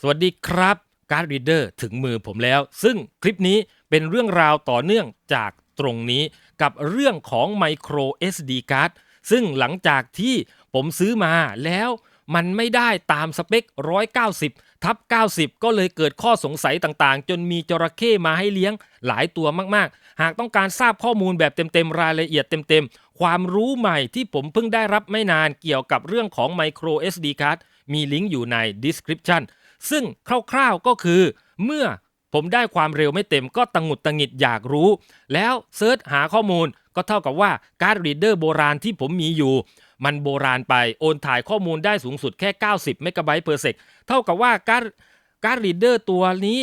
สวัสดีครับการ์ดรีเดอร์ถึงมือผมแล้ว ซึ่งคลิปนี้เป็นเรื่องราวต่อเนื่องจากตรงนี้กับเรื่องของ Micro SD Card ซึ่งหลังจากที่ผมซื้อมาแล้วมันไม่ได้ตามสเปค 190 ทับ 90 ก็เลยเกิดข้อสงสัยต่างๆ จนมีจระเข้มาให้เลี้ยงหลายตัวมากๆ หากต้องการทราบข้อมูลแบบเต็มๆ รายละเอียดเต็มๆ ความรู้ใหม่ที่ผมเพิ่งได้รับไม่นานเกี่ยวกับเรื่องของ Micro SD Card มีลิงก์อยู่ใน description ซึ่งคร่าวๆก็คือ เมื่อผมได้ความเร็วไม่เต็มก็ตังหงุดตังหงิดอยากรู้ แล้วเซิร์ชหาข้อมูลก็เท่ากับว่าการ์ดรีดเดอร์โบราณที่ผมมีอยู่ มันโบราณไปโอนถ่ายข้อมูลได้สูงสุดแค่ 90 เมกะไบต์เปอร์เซกเท่ากับว่าการ์ดการ์ดรีดเดอร์ตัวนี้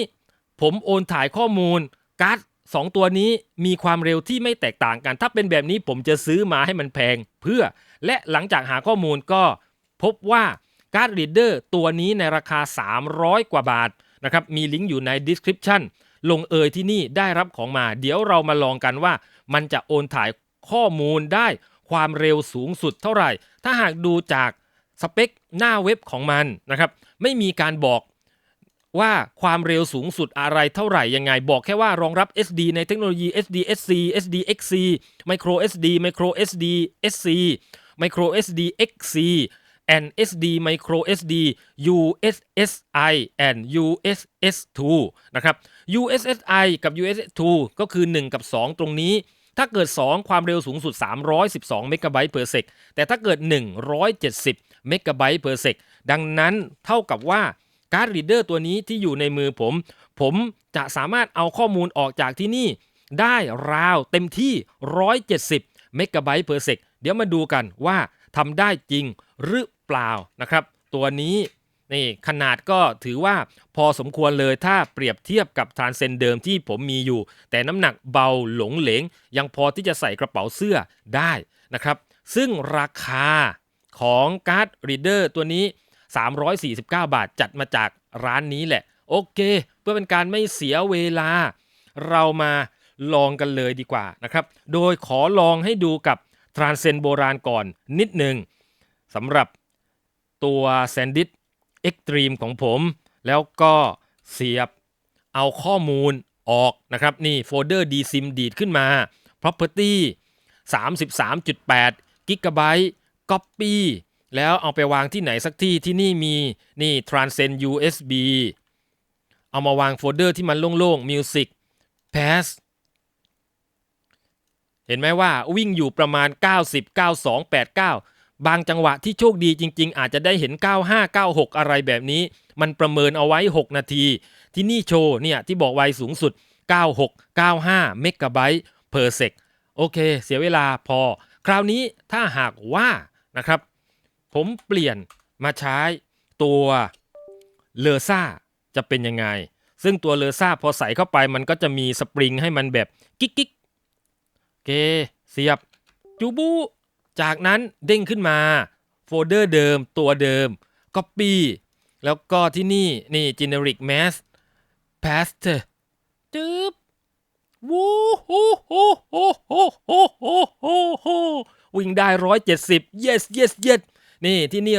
ผมโอนถ่ายข้อมูลการ์ดสองตัวนี้มีความเร็วที่ไม่แตกต่างกัน ถ้าเป็นแบบนี้ผมจะซื้อมาให้มันแพงเพื่อ และหลังจากหาข้อมูลก็พบว่า การ์ดรีดเดอร์ตัวนี้ในราคา 300 กว่าบาทนะครับมีลิงก์อยู่ใน description ลงเอยที่นี่ได้รับของมา เดี๋ยวเรามาลองกันว่า มันจะโอนถ่ายข้อมูลได้ความเร็วสูงสุดเท่าไหร่ ถ้าหากดูจากสเปคหน้าเว็บของมันนะครับไม่มีการบอกว่าความเร็วสูงสุดอะไรเท่าไหร่ยังไง บอกแค่ว่ารองรับ SD ในเทคโนโลยี SDSC SDXC Micro SD Micro SD SC Micro SD XC and SD Micro SD USSI and USS2 นะครับ USSI กับ USS2 ก็คือ 1 กับ 2 ตรงนี้ ถ้าเกิด 2 ความเร็วสูงสุด 312 เมกะไบต์ per sec แต่ถ้าเกิด 170 เมกะไบต์ per sec ดังนั้นเท่ากับว่าการ์ดรีดเดอร์ตัวนี้ที่อยู่ในมือผม ผมจะสามารถเอาข้อมูลออกจากที่นี่ ได้ราวเต็มที่ 170 เมกะไบต์ per sec เดี๋ยวมาดูกันว่า ทำได้จริงหรือเปล่านะครับ ตัวนี้นี่ขนาดก็ถือว่าพอสมควรเลยถ้าเปรียบเทียบกับทานเซนเดิมที่ผมมีอยู่ แต่น้ำหนักเบาหลงเหลง ยังพอที่จะใส่กระเป๋าเสื้อได้นะครับ ซึ่งราคาของการ์ดรีเดอร์ตัวนี้ 349 บาทจัดมาจากร้านนี้แหละ โอเค เพื่อเป็นการไม่เสียเวลา เรามาลองกันเลยดีกว่านะครับ โดยขอลองให้ดูกับ ทรานเซนโบราณก่อนนิดหนึ่งสำหรับตัวแซนดิสเอ็กตรีมของผม แล้วก็เสียบเอาข้อมูลออกนะครับนี่โฟลเดอร์ DSIM ดีดขึ้นมา Property 33.8 g b Copy แล้วเอาไปวางที่ไหนสักที่ที่นี่มีนี่ Transcend USB เอามาวางโฟลเดอร์ที่มันโล่งๆ Music Pass เห็นไหมว่าวิ่งอยู่ประมาณ 90 92 89 บางจังหวะที่โชคดีจริง ๆ อาจจะได้เห็น 95 96 อะไรแบบนี้ มันประเมินเอาไว้ 6 นาที ที่นี่โชว์เนี่ยที่บอกไวสูงสุด 96 95 เมกะไบต์ per sec โอเค เสียเวลาพอ คราวนี้ถ้าหากว่านะครับ ผมเปลี่ยนมาใช้ตัวเลอซ่าจะเป็นยังไง ซึ่งตัวเลอซ่าพอใส่เข้าไปมันก็จะมีสปริงให้มันแบบกิ๊กกิ๊ก เก เสียบ จูบู จากนั้นเด้งขึ้นมาโฟลเดอร์เดิมตัวเดิม Copy แล้วก็ที่นี่นี่ generic mask past จึ๊บวู้ฮู้ฮู้ฮู้ฮู้ฮู้ฮู้ฮู้ฮู้วิ่งได้ 170 yes yes yes นี่ที่นี่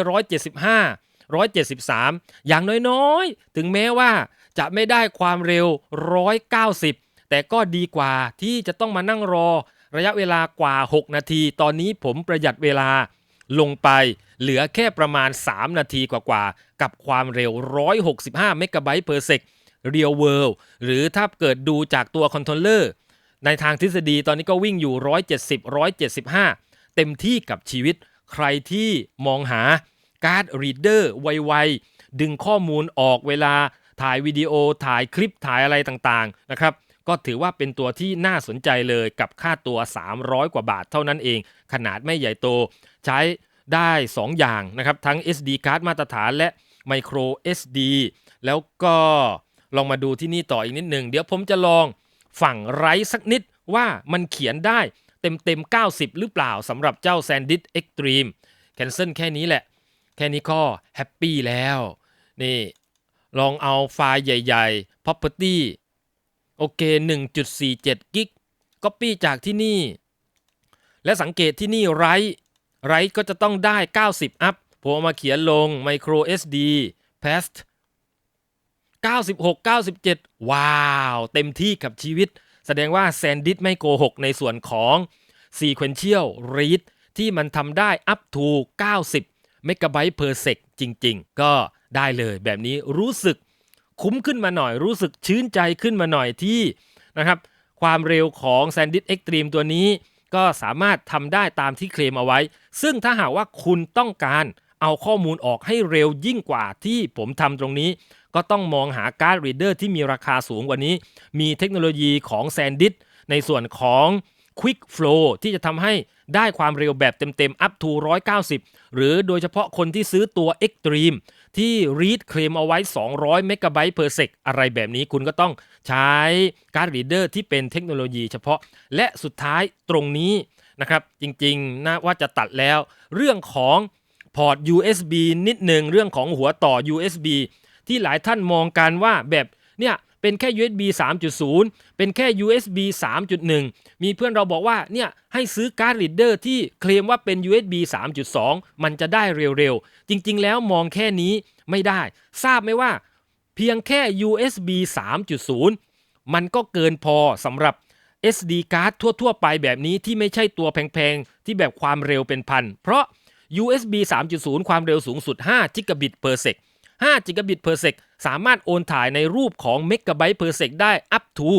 175 173 อย่างน้อยๆ ถึงแม้ว่าจะไม่ได้ความเร็ว 190 แต่ก็ดีกว่าที่จะต้องมานั่งรอ ระยะเวลากว่า 6 นาที ตอนนี้ผมประหยัดเวลาลงไปเหลือแค่ประมาณ 3 นาทีกว่าๆ กับความเร็ว 165 เมกะไบต์ per sec real world หรือถ้าเกิดดูจากตัวคอนโทรลเลอร์ ในทางทฤษฎีตอนนี้ก็วิ่งอยู่ 170 175 เต็มที่กับชีวิต ใครที่มองหาการ์ดรีดเดอร์ไวๆ ดึงข้อมูลออกเวลาถ่ายวิดีโอถ่ายคลิปถ่ายอะไรต่างๆนะครับ ก็ถือว่าเป็นตัวที่น่าสนใจเลยกับค่าตัว 300 กว่าบาทเท่านั้นเอง ขนาดไม่ใหญ่โต ใช้ได้ 2 อย่างนะครับ ทั้ง SD card มาตรฐานและ Micro SD แล้วก็ลองมาดูที่นี่ต่ออีกนิดหนึ่ง เดี๋ยวผมจะลองฝั่งไร้สักนิดว่ามันเขียนได้เต็มเต็ม90 หรือเปล่าสำหรับเจ้า SanDisk Extreme แคนเซิลแค่นี้แหละ แค่นี้ก็แฮปปี้แล้ว นี่ลองเอาไฟล์ใหญ่ ๆ property โอเค 1.47 กิก copy จากที่นี่ และสังเกตที่นี่ไรไรก็จะต้องได้ 90 อัพผมเอมาเขียนลง micro SD past 96 97 ว้าว เต็มที่กับชีวิต แสดงว่าแซนดิสไม่โกหกในส่วนของ Sequential Read ที่มันทำได้ up to 90 megabyte per sec จริง ๆ ก็ได้เลยแบบนี้รู้สึก คุ้มขึ้นมาหน่อย รู้สึกชื่นใจขึ้นมาหน่อยที่นะครับความเร็วของ SanDisk Extreme ตัวนี้ ก็สามารถทำได้ตามที่เคลมเอาไว้ ซึ่งถ้าหากว่าคุณต้องการเอาข้อมูลออกให้เร็วยิ่งกว่าที่ผมทำตรงนี้ ก็ต้องมองหาการ์ดรีดเดอร์ที่มีราคาสูงกว่านี้ มีเทคโนโลยีของ s a n d i s ในส่วนของ Quick Flow ที่จะทำให้ได้ความเร็วแบบเต็มๆ up to 190 หรือโดยเฉพาะคนที่ซื้อตัว Extreme ที่ read เคลมเอาไว้ 200 megabyte per sec อะไรแบบนี้คุณก็ต้องใช้การ์ดรีเดอร์ที่เป็นเทคโนโลยีเฉพาะ และสุดท้ายตรงนี้นะครับ จริงๆนะว่าจะตัดแล้ว เรื่องของพอร์ต USB นิดหนึ่งเรื่องของหัวต่อ USB ที่หลายท่านมองกันว่าแบบเนี่ย เป็นแค่ USB 3.0 เป็นแค่ USB 3.1 มีเพื่อนเราบอกว่าเนี่ยให้ซื้อการ์ดรีดเดอร์ที่เคลมว่าเป็น USB 3.2 มันจะได้เร็วๆ จริงๆ แล้วมองแค่นี้ไม่ได้ ทราบไหมว่า เพียงแค่ USB 3.0 มันก็เกินพอสำหรับ SD card ทั่ว ๆ ไปแบบนี้ที่ไม่ใช่ตัวแพงๆ ที่แบบความเร็วเป็นพัน เพราะ USB 3.0 ความเร็วสูงสุด5 gigabit per sec 5 gigabit per sec สามารถโอนถ่ายในรูปของ megabyte per sec ได้ up to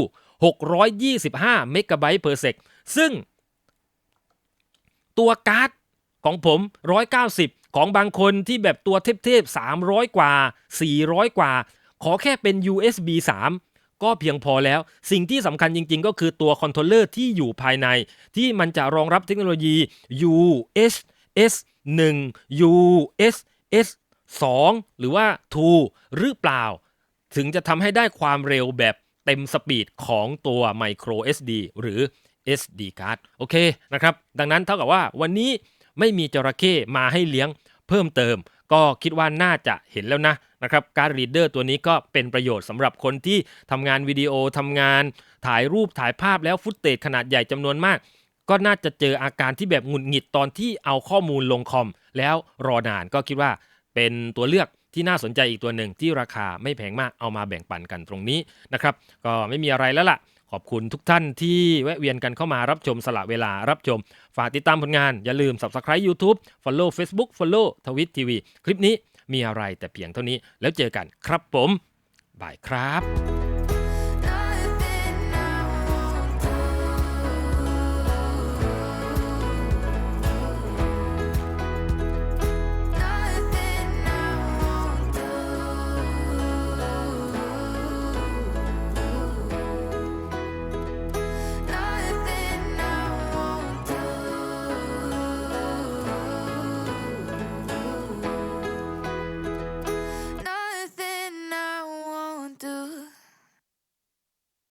625 megabyte per sec ซึ่ง ตัวการ์ดของผม 190 ของบางคนที่แบบตัวเทพๆ 300 กว่า 400 กว่า ขอแค่เป็น USB 3ก็เพียงพอแล้ว สิ่งที่สำคัญจริงๆ ก็คือตัวคอนโทรลเลอร์ที่อยู่ภายใน ที่มันจะรองรับเทคโนโลยี UHS 1 UHS 2 หรือว่า2หรือเปล่า ถึงจะทำให้ได้ความเร็วแบบเต็มสปีดของตัว Micro SD หรือ SD card โอเคนะครับ ดังนั้นเท่ากับว่าวันนี้ไม่มีจระเข้มาให้เลี้ยงเพิ่มเติม ก็คิดว่าน่าจะเห็นแล้วนะนะครับการรีดเดอร์ตัวนี้ก็เป็นประโยชน์สำหรับคนที่ทำงานวิดีโอทำงาน ถ่ายรูปถ่ายภาพแล้วฟุตเตจขนาดใหญ่จำนวนมาก ก็น่าจะเจออาการที่แบบหงุดหงิดตอนที่เอาข้อมูลลงคอม แล้วรอนานก็คิดว่า เป็นตัวเลือกที่น่าสนใจอีกตัวหนึ่งที่ราคาไม่แพงมากเอามาแบ่งปันกันตรงนี้นะครับ ก็ไม่มีอะไรแล้วล่ะ ขอบคุณทุกท่านที่แวะเวียนกันเข้ามารับชมสละเวลารับชม ฝากติดตามผลงาน อย่าลืม Subscribe YouTube Follow Facebook Follow ทวิตทีวีคลิปนี้มีอะไรแต่เพียงเท่านี้แล้วเจอกันครับผมบายครับ